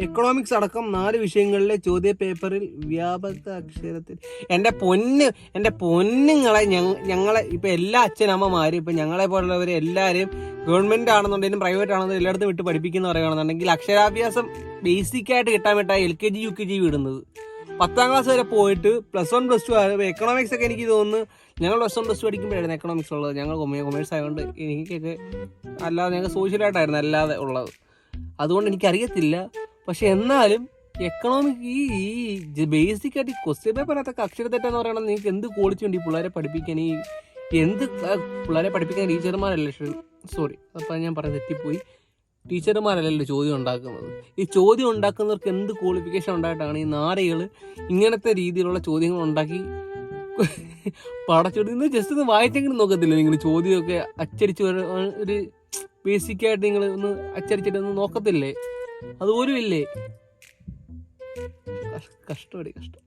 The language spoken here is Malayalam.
എക്കണോമിക്സ് അടക്കം നാല് വിഷയങ്ങളിലെ ചോദ്യ പേപ്പറിൽ വ്യാപക അക്ഷരത്തിൽ. എന്റെ പൊന്ന് എന്റെ പൊന്നുങ്ങളെ ഞങ്ങ- ഞങ്ങളെ ഇപ്പം എല്ലാ അച്ഛനമ്മമാരും ഇപ്പം ഞങ്ങളെ പോലുള്ളവർ എല്ലാവരും ഗവൺമെന്റ് ആണെന്നുണ്ടെങ്കിലും പ്രൈവറ്റ് ആണെന്നുണ്ടെങ്കിലും എല്ലായിടത്തും വിട്ട് പഠിപ്പിക്കുന്ന പറയുകയാണെന്നുണ്ടെങ്കിൽ അക്ഷരാഭ്യാസം ബേസിക്കായിട്ട് കിട്ടാൻ വേണ്ട L K G U K G വിടുന്നത്. പത്താം ക്ലാസ് വരെ പോയിട്ട് plus one plus two economics ഒക്കെ എനിക്ക് തോന്നുന്നു. ഞങ്ങൾ പ്ലസ് വൺ പ്ലസ് ടു പഠിക്കുമ്പോഴായിരുന്നു എക്കണോമിക്സ് ഉള്ളത്. ഞങ്ങൾ കൊമേഴ്സ് ആയതുകൊണ്ട് എനിക്കൊക്കെ അല്ലാതെ ഞങ്ങൾക്ക് സോഷ്യലായിട്ടായിരുന്നു അല്ലാതെ ഉള്ളത്. അതുകൊണ്ട് എനിക്കറിയത്തില്ല. പക്ഷെ എന്നാലും എക്കണോമിക് ഈ ഈ ബേസിക് ആയിട്ട് ഈ ക്വസ്റ്റ്യൻ പേപ്പറിനകത്തൊക്കെ അക്ഷരത്തെറ്റെന്ന് പറയണത് നിങ്ങൾക്ക് എന്ത് ക്വാളിറ്റി ഉണ്ട് ഈ പിള്ളേരെ പഠിപ്പിക്കാൻ ഈ എന്ത് പിള്ളേരെ പഠിപ്പിക്കാൻ ടീച്ചർമാരല്ലേ സോറി അപ്പം ഞാൻ പറഞ്ഞ തെറ്റിപ്പോയി. ടീച്ചർമാരല്ലല്ലോ ചോദ്യം ഉണ്ടാക്കുന്നത്. ഈ ചോദ്യം ഉണ്ടാക്കുന്നവർക്ക് എന്ത് ക്വാളിഫിക്കേഷൻ ഉണ്ടായിട്ടാണ് ഈ നാരകൾ ഇങ്ങനത്തെ രീതിയിലുള്ള ചോദ്യങ്ങൾ ഉണ്ടാക്കി പടച്ചോടി. ജസ്റ്റ് ഒന്ന് വായിച്ചെങ്കിലും നോക്കത്തില്ല നിങ്ങൾ ചോദ്യമൊക്കെ അച്ചടിച്ച് ഒരു ബേസിക്കായിട്ട് നിങ്ങൾ ഒന്ന് അച്ചടിച്ചിട്ട് ഒന്ന് നോക്കത്തില്ലേ? അതുപോലും ഇല്ലേ? കഷ്ടപ്പെടി കഷ്ടം.